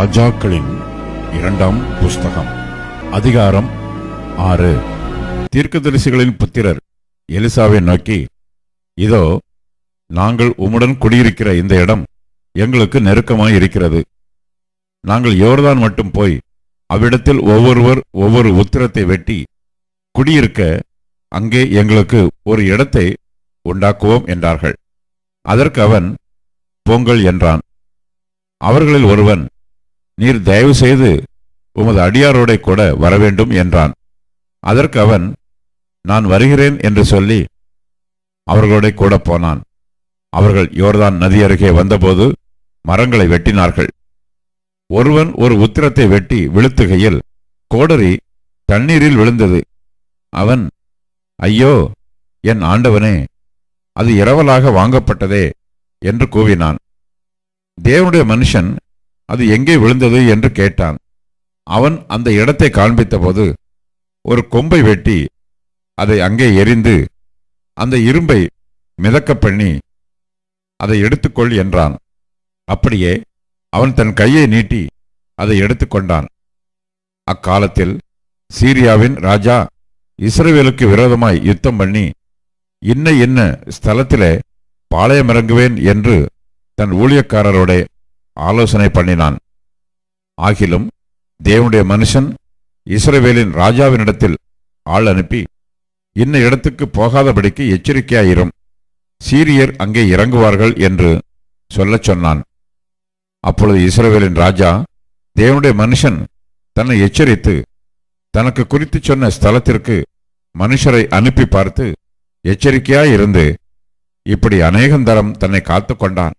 ராஜாக்களின் இரண்டாம் புஸ்தகம் அதிகாரம் ஆறு. தீர்க்கதரிசிகளின் புத்திரர் எலிசாவை நோக்கி இதோ நாங்கள் உம்முடன் குடியிருக்கிற இந்த இடம் எங்களுக்கு நெருக்கமாய் இருக்கிறது. நாங்கள் யோர்தான் மட்டும் போய் அவ்விடத்தில் ஒவ்வொருவர் ஒவ்வொரு உத்திரத்தை வெட்டி குடியிருக்க அங்கே எங்களுக்கு ஒரு இடத்தை உண்டாக்குவோம் என்றார்கள். அதற்கு அவன் பொங்கல் என்றான். அவர்களில் ஒருவன் நீர் தயவு செய்து உமது அடியாரோடே கூட வரவேண்டும் என்றான். அதற்கு அவன் நான் வருகிறேன் என்று சொல்லி அவர்களோட கூட போனான். அவர்கள் யோர்தான் நதி அருகே வந்தபோது மரங்களை வெட்டினார்கள். ஒருவன் ஒரு உத்திரத்தை வெட்டி விழுத்துகையில் கோடரி தண்ணீரில் விழுந்தது. அவன் ஐயோ என் ஆண்டவனே அது இரவலாக வாங்கப்பட்டதே என்று கூவினான். தேவனுடைய மனுஷன் அது எங்கே விழுந்தது என்று கேட்டான். அவன் அந்த இடத்தை காண்பித்தபோது ஒரு கொம்பை வெட்டி அதை அங்கே எரிந்து அந்த இரும்பை மிதக்கப் பண்ணி அதை எடுத்துக்கொள் என்றான். அப்படியே அவன் தன் கையை நீட்டி அதை எடுத்துக்கொண்டான் அக்காலத்தில் சீரியாவின் ராஜா இஸ்ரேலுக்கு விரோதமாய் யுத்தம் பண்ணி இன்ன இன்ன ஸ்தலத்திலே பாளையமிறங்குவேன் என்று தன் ஊழியக்காரரோட ஆலோசனை பண்ணினான். ஆகிலும் தேவனுடைய மனுஷன் இஸ்ரவேலின் ராஜாவினிடத்தில் ஆள் அனுப்பி இன்ன இடத்துக்கு போகாதபடிக்கு எச்சரிக்கையாயிரும். சீரியர் அங்கே இறங்குவார்கள் என்று சொல்லச் சொன்னான். அப்பொழுது இஸ்ரவேலின் ராஜா தேவனுடைய மனுஷன் தன்னை எச்சரித்து தனக்கு குறித்து சொன்ன ஸ்தலத்திற்கு மனுஷரை அனுப்பி பார்த்து எச்சரிக்கையாயிருந்து இப்படி அநேகந்தரம் தன்னை காத்து கொண்டான்.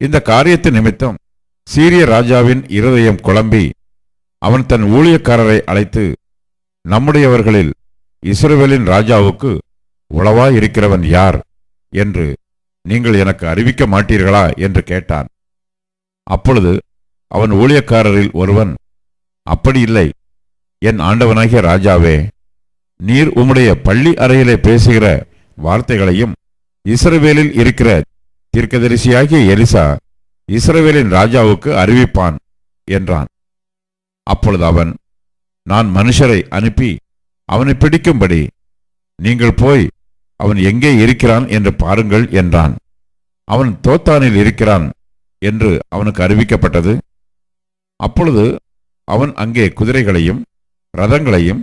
இந்த காரியத்து நிமித்தம் சீரிய ராஜாவின் இருதயம் குழம்பி அவன் தன் ஊழியக்காரரை அழைத்து நம்முடையவர்களில் இஸ்ரேலின் ராஜாவுக்கு உளவாய் இருக்கிறவன் யார்? என்று நீங்கள் எனக்கு அறிவிக்க மாட்டீர்களா? என்று கேட்டான். அப்பொழுது அவன் ஊழியக்காரரில் ஒருவன் அப்படி இல்லை. என் ஆண்டவனாகிய ராஜாவே நீர் உம்முடைய பள்ளி அறையிலே பேசுகிற வார்த்தைகளையும் இஸ்ரவேலில் இருக்கிற தீர்க்கதரிசியாகிய எலிசா இஸ்ரவேலின் ராஜாவுக்கு அறிவிப்பான் என்றான். அப்பொழுது அவன் நான் மனுஷரை அனுப்பி அவனை பிடிக்கும்படி நீங்கள் போய் அவன் எங்கே இருக்கிறான் என்று பாருங்கள் என்றான். அவன் தோத்தானில் இருக்கிறான் என்று அவனுக்கு அறிவிக்கப்பட்டது. அப்பொழுது அவன் அங்கே குதிரைகளையும் ரதங்களையும்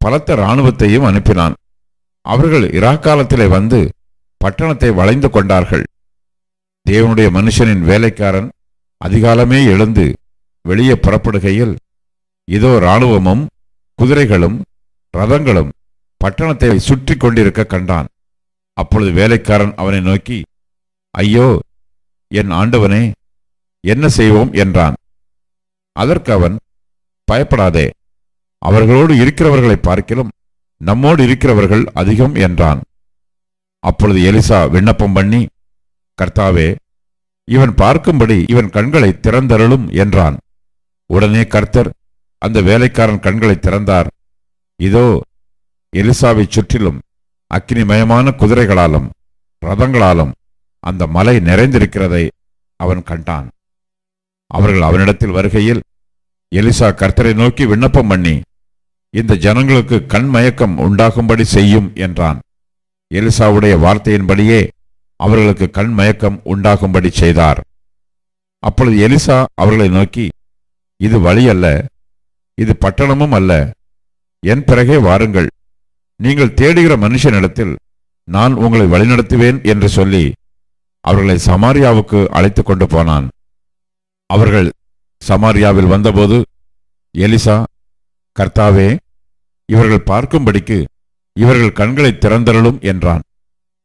பலத்த இராணுவத்தையும் அனுப்பினான். அவர்கள் இராக்காலத்திலே வந்து பட்டணத்தை வளைந்து கொண்டார்கள். தேவனுடைய மனுஷனின் வேலைக்காரன் அதிகாலமே எழுந்து வெளியே புறப்படுகையில் இதோ இராணுவமும் குதிரைகளும் ரதங்களும் பட்டணத்தை சுற்றி கொண்டிருக்க கண்டான். அப்பொழுது வேலைக்காரன் அவனை நோக்கி ஐயோ என் ஆண்டவனே என்ன செய்வோம்? என்றான். அதற்கு அவன் பயப்படாதே அவர்களோடு இருக்கிறவர்களை பார்க்கிலும் நம்மோடு இருக்கிறவர்கள் அதிகம் என்றான். அப்பொழுது எலிசா விண்ணப்பம் பண்ணி கர்த்தாவே இவன் பார்க்கும்படி இவன் கண்களை திறந்தருளும் என்றான். உடனே கர்த்தர் அந்த வேலைக்காரன் கண்களை திறந்தார். இதோ எலிசாவைச் சுற்றிலும் அக்கினிமயமான குதிரைகளாலும் ரதங்களாலும் அந்த மலை நிறைந்திருக்கிறதை அவன் கண்டான். அவர்கள் அவனிடத்தில் வருகையில் எலிசா கர்த்தரை நோக்கி விண்ணப்பம் பண்ணி இந்த ஜனங்களுக்கு கண்மயக்கம் உண்டாகும்படி செய்யும் என்றான். எலிசாவுடைய வார்த்தையின்படியே அவர்களுக்கு கண் மயக்கம் உண்டாகும்படி செய்தார். அப்பொழுது எலிசா அவர்களை நோக்கி இது வழி அல்ல இது பட்டணமும் அல்ல. என் பிறகே வாருங்கள். நீங்கள் தேடுகிற மனுஷனிடத்தில் நான் உங்களை வழிநடத்துவேன் என்று சொல்லி அவர்களை சமாரியாவுக்கு அழைத்துக் கொண்டு போனான். அவர்கள் சமாரியாவில் வந்தபோது எலிசா கர்த்தாவே இவர்கள் பார்க்கும்படிக்கு இவர்கள் கண்களை திறந்தருளும் என்றான்.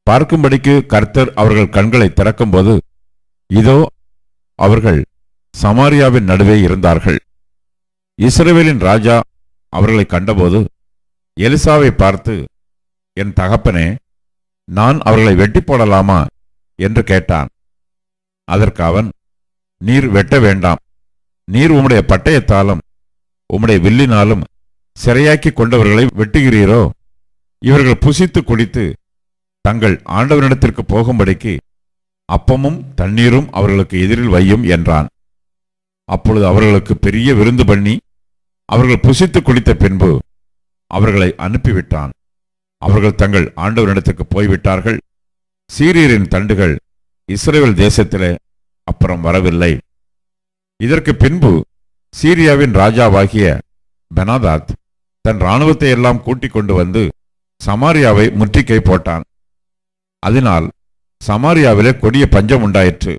பார்க்கும்படிக்கு கர்த்தர் அவர்கள் கண்களை திறக்கும்போது இதோ அவர்கள் சமாரியாவின் நடுவே இருந்தார்கள். இஸ்ரேவேலின் ராஜா அவர்களை கண்டபோது எலிசாவை பார்த்து என் தகப்பனே நான் அவர்களை வெட்டி போடலாமா? என்று கேட்டான். அதற்கு அவன் நீர் வெட்ட வேண்டாம். நீர் உம்முடைய பட்டயத்தாலும் உம்முடைய வில்லினாலும் சிறையாக்கி கொண்டவர்களை வெட்டுகிறீரோ? இவர்கள் புசித்து குடித்து தங்கள் ஆண்டவனிடத்திற்கு போகும்படிக்கு அப்பமும் தண்ணீரும் அவர்களுக்கு எதிரில் வையும் என்றான். அப்பொழுது அவர்களுக்கு பெரிய விருந்து பண்ணி அவர்கள் புசித்து குளித்த பின்பு அவர்களை அனுப்பிவிட்டான். அவர்கள் தங்கள் ஆண்டவரிடத்துக்கு போய்விட்டார்கள். சீரியரின் தண்டுகள் இஸ்ரேல் தேசத்திலே அப்புறம் வரவில்லை. இதற்கு பின்பு சீரியாவின் ராஜாவாகிய பெனாதாத் தன் இராணுவத்தை எல்லாம் கூட்டிக் கொண்டு வந்து சமாரியாவை முற்றுகை போட்டான். அதனால் சமாரியாவிலே கொடிய பஞ்சம் உண்டாயிற்று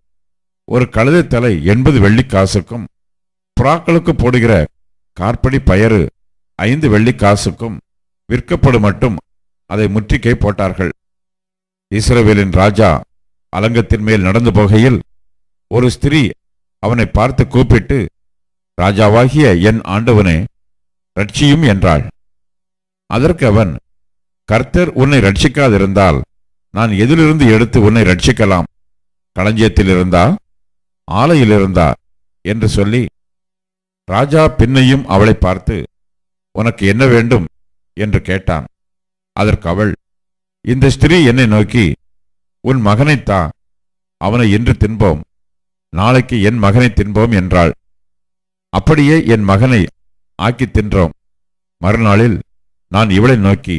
ஒரு கழுதை தலை எண்பது வெள்ளிக்காசுக்கும் புறாக்களுக்கு போடுகிற கார்படி பயறு ஐந்து வெள்ளிக்காசுக்கும் விற்கப்படும் மட்டும் அதை முற்றுகை போட்டார்கள் இஸ்ரவேலின் ராஜா அலங்கத்தின் மேல் நடந்து போகையில் ஒரு ஸ்திரீ அவனை பார்த்து கூப்பிட்டு ராஜாவாகிய என் ஆண்டவனே ரட்சியும் என்றாள். அதற்கு அவன் கர்த்தர் உன்னை ரட்சிக்காதிருந்தால் நான் எதிலிருந்து எடுத்து உன்னை ரட்சிக்கலாம்? களஞ்சியத்தில் இருந்தா ஆலையில் இருந்தா என்று சொல்லி ராஜா பின்னையும் அவளை பார்த்து உனக்கு என்ன வேண்டும்? என்று கேட்டான். அதற்கு அவள் இந்த ஸ்திரீ என்னை நோக்கி உன் மகனைத்தா அவனை இன்று தின்போம். நாளைக்கு என் மகனை தின்போம் என்றாள். அப்படியே என் மகனை ஆக்கி தின்றோம். மறுநாளில் நான் இவளை நோக்கி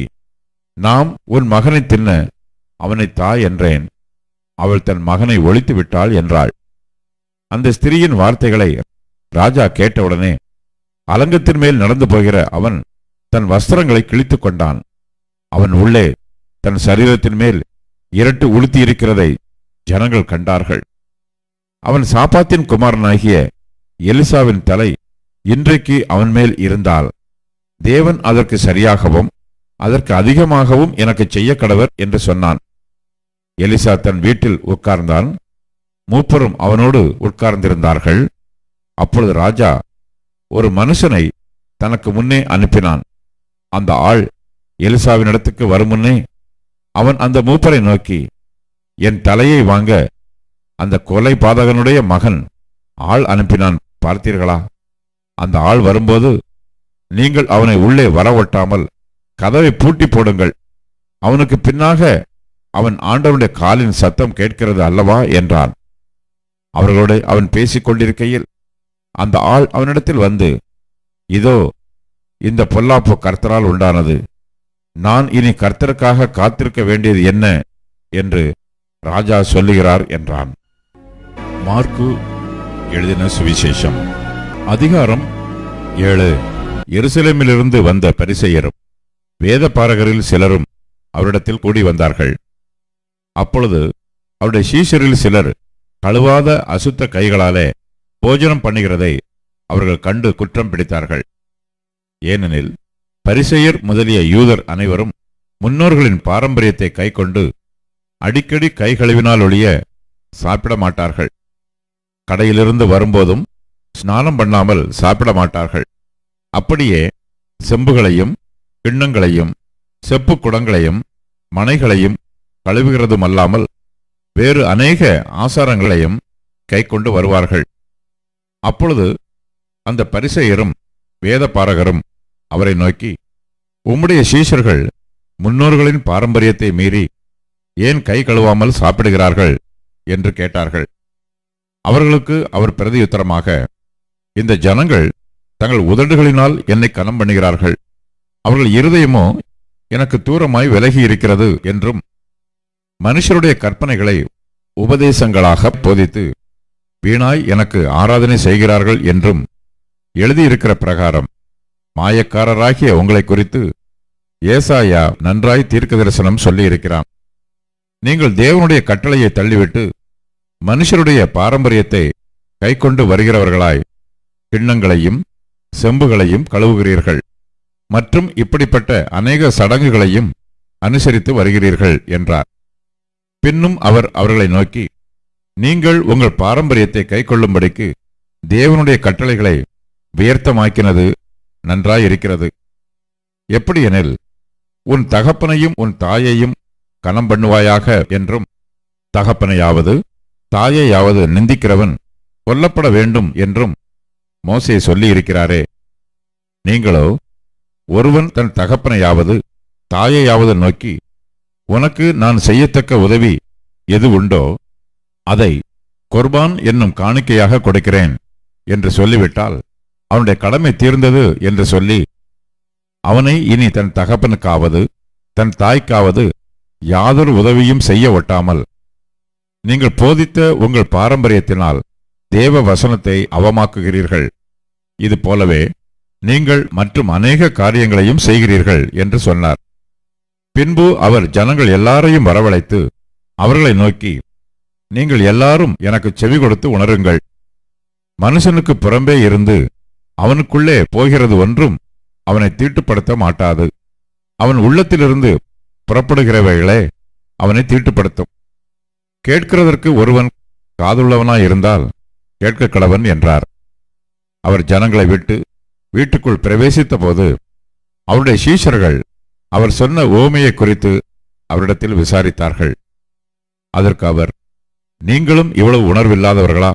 நாம் உன் மகனை தின்ன அவனை தா என்றேன். அவள் தன் மகனை ஒழித்து விட்டாள் என்றாள். அந்த ஸ்திரீயின் வார்த்தைகளை ராஜா கேட்டவுடனே அலங்கத்தின் மேல் நடந்து போகிற அவன் தன் வஸ்திரங்களை கிழித்துக் கொண்டான். அவன் உள்ளே தன் சரீரத்தின் மேல் இரட்டு உளுத்தி இருக்கிறதை ஜனங்கள் கண்டார்கள். அவன் சாப்பாத்தின் குமாரனாகிய எலிசாவின் தலை இன்றைக்கு அவன் மேல் இருந்தால் தேவன் அதற்கு சரியாகவும் அதற்கு அதிகமாகவும் எனக்கு செய்ய கடவர் என்று சொன்னான். எலிசா தன் வீட்டில் உட்கார்ந்தான். மூப்பரும் அவனோடு உட்கார்ந்திருந்தார்கள். அப்பொழுது ராஜா ஒரு மனுஷனை தனக்கு முன்னே அனுப்பினான். அந்த ஆள் எலிசாவினிடத்துக்கு வரும் முன்னே அவன் அந்த மூப்பரை நோக்கி என் தலையை வாங்க. அந்த கொலை பாதகனுடைய மகன் ஆள் அனுப்பினான். பார்த்தீர்களா? அந்த ஆள் வரும்போது நீங்கள் அவனை உள்ளே வரவொட்டாமல் கதவை பூட்டி போடுங்கள். அவனுக்கு பின்னாக அவன் ஆண்டவனுடைய காலின் சத்தம் கேட்கிறது அல்லவா என்றான். அவர்களோடு அவன் பேசிக் கொண்டிருக்கையில் அந்த ஆள் அவனிடத்தில் வந்து இதோ இந்த பொல்லாப்பு கர்த்தரால் உண்டானது. நான் இனி கர்த்தருக்காக காத்திருக்க வேண்டியது என்ன? என்று ராஜா சொல்லுகிறார் என்றான். மார்க்கு எழுதின சுவிசேஷம். அதிகாரம் ஏழு. எருசலேமிலிருந்து வந்த பரிசெயரும் வேத பாரகரில் சிலரும் அவரிடத்தில் கூடி வந்தார்கள். அப்பொழுது அவருடைய சீஷரில் சிலர் கழுவாத அசுத்த கைகளாலே போஜனம் பண்ணுகிறதை அவர்கள் கண்டு குற்றம் பிடித்தார்கள். ஏனெனில் பரிசெயர் முதலிய யூதர் அனைவரும் முன்னோர்களின் பாரம்பரியத்தை கைக்கொண்டு அடிக்கடி கை கழுவினால் ஒழிய சாப்பிட மாட்டார்கள். கடையிலிருந்து வரும்போதும் ஸ்நானம் பண்ணாமல் சாப்பிட மாட்டார்கள். அப்படியே செம்புகளையும் கிண்ணங்களையும் செப்பு குடங்களையும் மனைகளையும் கழுவுகிறதுமல்லாமல் வேறு அநேக ஆசாரங்களையும் கைக்கொண்டு வருவார்கள். அப்பொழுது அந்த பரிசெயரும் வேத பாரகரும் அவரை நோக்கி உம்முடைய சீஷர்கள் முன்னோர்களின் பாரம்பரியத்தை மீறி ஏன் கை கழுவாமல் சாப்பிடுகிறார்கள்? என்று கேட்டார்கள். அவர்களுக்கு அவர் பிரதியுத்தரமாக இந்த ஜனங்கள் தங்கள் உதடுகளினால் என்னை கனம் பண்ணுகிறார்கள். அவர்கள் இருதயமோ எனக்கு தூரமாய் விலகி இருக்கிறது என்றும் மனுஷருடைய கற்பனைகளை உபதேசங்களாக போதித்து வீணாய் எனக்கு ஆராதனை செய்கிறார்கள் என்றும் எழுதியிருக்கிற பிரகாரம். மாயக்காரராகிய உங்களை குறித்து ஏசாயா நன்றாய் தீர்க்க தரிசனம் சொல்லியிருக்கிறான். நீங்கள் தேவனுடைய கட்டளையை தள்ளிவிட்டு மனுஷருடைய பாரம்பரியத்தை கைக்கொண்டு வருகிறவர்களாய் கிண்ணங்களையும் செம்புகளையும் கழுவுகிறீர்கள். மற்றும் இப்படிப்பட்ட அநேக சடங்குகளையும் அனுசரித்து வருகிறீர்கள் என்றார். பின்னும் அவர் அவர்களை நோக்கி நீங்கள் உங்கள் பாரம்பரியத்தை கைக்கொள்ளும்படிக்கு தேவனுடைய கட்டளைகளை வியர்த்தமாக்கினது நன்றாயிருக்கிறது. எப்படியெனில் உன் தகப்பனையும் உன் தாயையும் கணம் பண்ணுவாயாக என்றும் தகப்பனையாவது தாயையாவது நிந்திக்கிறவன் கொல்லப்பட வேண்டும் என்றும் மோசே சொல்லியிருக்கிறாரே. நீங்களோ ஒருவன் தன் தகப்பனையாவது தாயையாவது நோக்கி உனக்கு நான் செய்யத்தக்க உதவி எது உண்டோ அதை கொர்பான் என்னும் காணிக்கையாக கொடுக்கிறேன் என்று சொல்லிவிட்டால் அவனுடைய கடமை தீர்ந்தது என்று சொல்லி அவனை இனி தன் தகப்பனுக்காவது தன் தாய்க்காவது யாதொரு உதவியும் செய்ய ஒட்டாமல் நீங்கள் போதித்த உங்கள் பாரம்பரியத்தினால் தேவ வசனத்தை அவமாக்குகிறீர்கள். இது போலவே நீங்கள் மற்றும் அநேக காரியங்களையும் செய்கிறீர்கள் என்று சொன்னார். பின்பு அவர் ஜனங்கள் எல்லாரையும் வரவழைத்து அவர்களை நோக்கி நீங்கள் எல்லாரும் எனக்கு செவி கொடுத்து உணருங்கள். மனுஷனுக்கு புறம்பே இருந்து அவனுக்குள்ளே போகிறது ஒன்றும் அவனை தீட்டுப்படுத்த மாட்டாது. அவன் உள்ளத்திலிருந்து புறப்படுகிறவைகளே அவனை தீட்டுப்படுத்தும். கேட்கிறதற்கு ஒருவன் காதுள்ளவனாயிருந்தால் கேட்க கடவன் என்றார். அவர் ஜனங்களை விட்டு வீட்டுக்குள் பிரவேசித்த போது அவருடைய சீஷர்கள் அவர் சொன்ன ஓமையை குறித்து அவரிடத்தில் விசாரித்தார்கள். அதற்கு அவர் நீங்களும் இவ்வளவு உணர்வில்லாதவர்களா?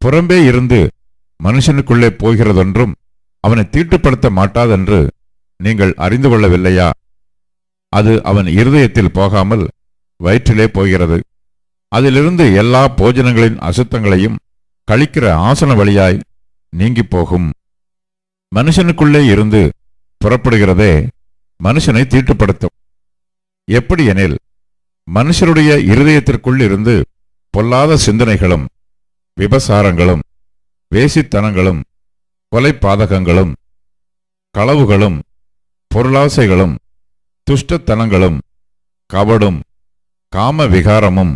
புறம்பே இருந்து மனுஷனுக்குள்ளே போகிறதென்றும் அவனை தீட்டுப்படுத்த மாட்டாதென்று நீங்கள் அறிந்து கொள்ளவில்லையா? அது அவன் இருதயத்தில் போகாமல் வயிற்றிலே போகிறது. அதிலிருந்து எல்லா போஜனங்களின் அசுத்தங்களையும் கழிக்கிற ஆசன வழியாய் நீங்கி போகும். மனுஷனுக்குள்ளே இருந்து புறப்படுகிறதே மனுஷனை தீட்டுப்படுத்தும். எப்படி எனில் மனுஷருடைய இருதயத்திற்குள் இருந்து பொல்லாத சிந்தனைகளும் விபசாரங்களும் வேசித்தனங்களும் கொலைப்பாதகங்களும் களவுகளும் பொருளாசைகளும் துஷ்டத்தனங்களும் கபடும் காம விகாரமும்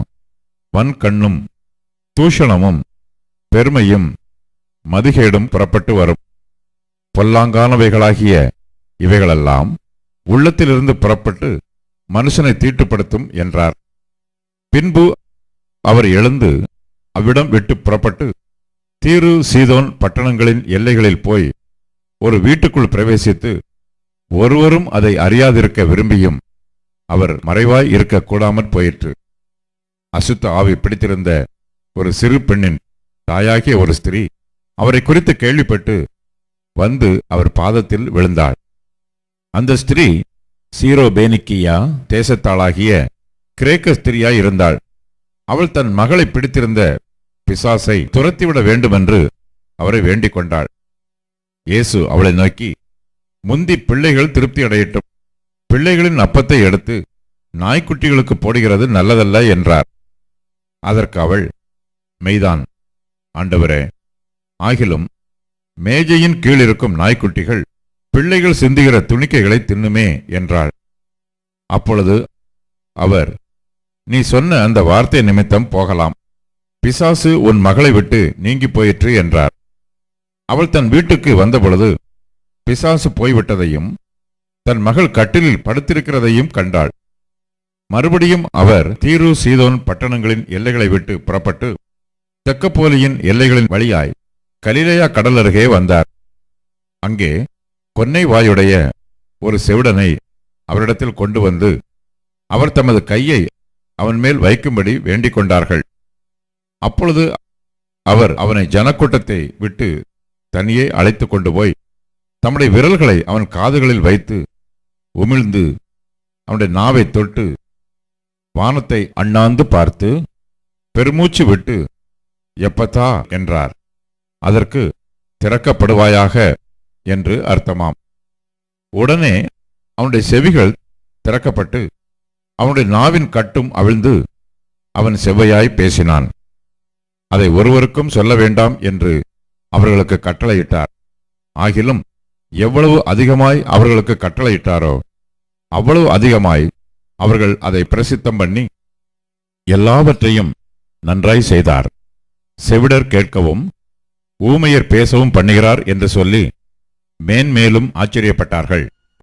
வன்கண்ணும் தூஷணமும் பெருமையும் மதிகேடும் புறப்பட்டு வரும். பொல்லாங்கானவைகளாகிய இவைகளெல்லாம் உள்ளத்திலிருந்து புறப்பட்டு மனுஷனை தீட்டுப்படுத்தும் என்றார். பின்பு அவர் எழுந்து அவ்விடம் விட்டு புறப்பட்டு தீரு சீதோன் பட்டணங்களின் எல்லைகளில் போய் ஒரு வீட்டுக்குள் பிரவேசித்து ஒருவரும் அதை அறியாதிருக்க விரும்பியும் அவர் மறைவாய் இருக்க கூடாமற் போயிற்று. அசுத்த ஆவி பிடித்திருந்த ஒரு சிறு பெண்ணின் தாயாகிய ஒரு ஸ்திரீ அவரை குறித்து கேள்விப்பட்டு வந்து அவர் பாதத்தில் விழுந்தாள். அந்த ஸ்திரீ சீரோபேனிக்கியா தேசத்தாளாகிய கிரேக்க ஸ்திரியாய் இருந்தாள். அவள் தன் மகளை பிடித்திருந்த பிசாசை துரத்திவிட வேண்டுமென்று அவரை வேண்டிக் கொண்டாள். இயேசு அவளை நோக்கி முந்தி பிள்ளைகள் திருப்தி அடையட்டும். பிள்ளைகளின் அப்பத்தை எடுத்து நாய்க்குட்டிகளுக்கு போடுகிறது நல்லதல்ல என்றார். அதற்கு அவள் மெய்தான் ஆண்டவரே ஆகிலும் மேஜையின் கீழ் இருக்கும் நாய்க்குட்டிகள் பிள்ளைகள் சிந்துகிற துணிக்கைகளை தின்னுமே என்றாள். அப்பொழுது அவர் நீ சொன்ன அந்த வார்த்தை நிமித்தம் போகலாம். பிசாசு உன் மகளை விட்டு நீங்கி போயிற்று என்றார். அவள் தன் வீட்டுக்கு வந்தபொழுது பிசாசு போய்விட்டதையும் தன் மகள் கட்டிலில் படுத்திருக்கிறதையும் கண்டாள். மறுபடியும் அவர் தீரு சீதோன் பட்டணங்களின் எல்லைகளை விட்டு புறப்பட்டு தெக்கப்போலியின் எல்லைகளின் வழியாய் கலிலேயா கடல் அருகே வந்தார். அங்கே கொன்னை வாயுடைய ஒரு செவிடனை அவரிடத்தில் கொண்டு வந்து அவர் தமது கையை அவன் மேல் வைக்கும்படி வேண்டிக் கொண்டார்கள். அப்பொழுது அவர் அவனை ஜனக்கூட்டத்தை விட்டு தனியே அழைத்து கொண்டு போய் தம்முடைய விரல்களை அவன் காதுகளில் வைத்து உமிழ்ந்து அவனுடைய நாவை தொட்டு வானத்தை அண்ணாந்து பார்த்து பெருமூச்சு விட்டு எப்பத்தா? என்றார். அதற்கு திறக்கப்படுவாயாக என்று அர்த்தமாம். உடனே அவனுடைய செவிகள் திறக்கப்பட்டு அவனுடைய நாவின் கட்டும் அவிழ்ந்து அவன் செவ்வையாய் பேசினான். அதை ஒருவருக்கும் சொல்ல வேண்டாம் என்று அவர்களுக்கு கட்டளையிட்டார். ஆகிலும் எவ்வளவு அதிகமாய் அவர்களுக்கு கட்டளையிட்டாரோ அவ்வளவு அதிகமாய் அவர்கள் அதை பிரசித்தம் பண்ணி எல்லாவற்றையும் நன்றாய் செய்தார். செவிடர் கேட்கவும் ஊமையர் பேசவும் பண்ணுகிறார் என்று சொல்லி மேன்மேலும் ஆச்சரியப்பட்டார்கள்.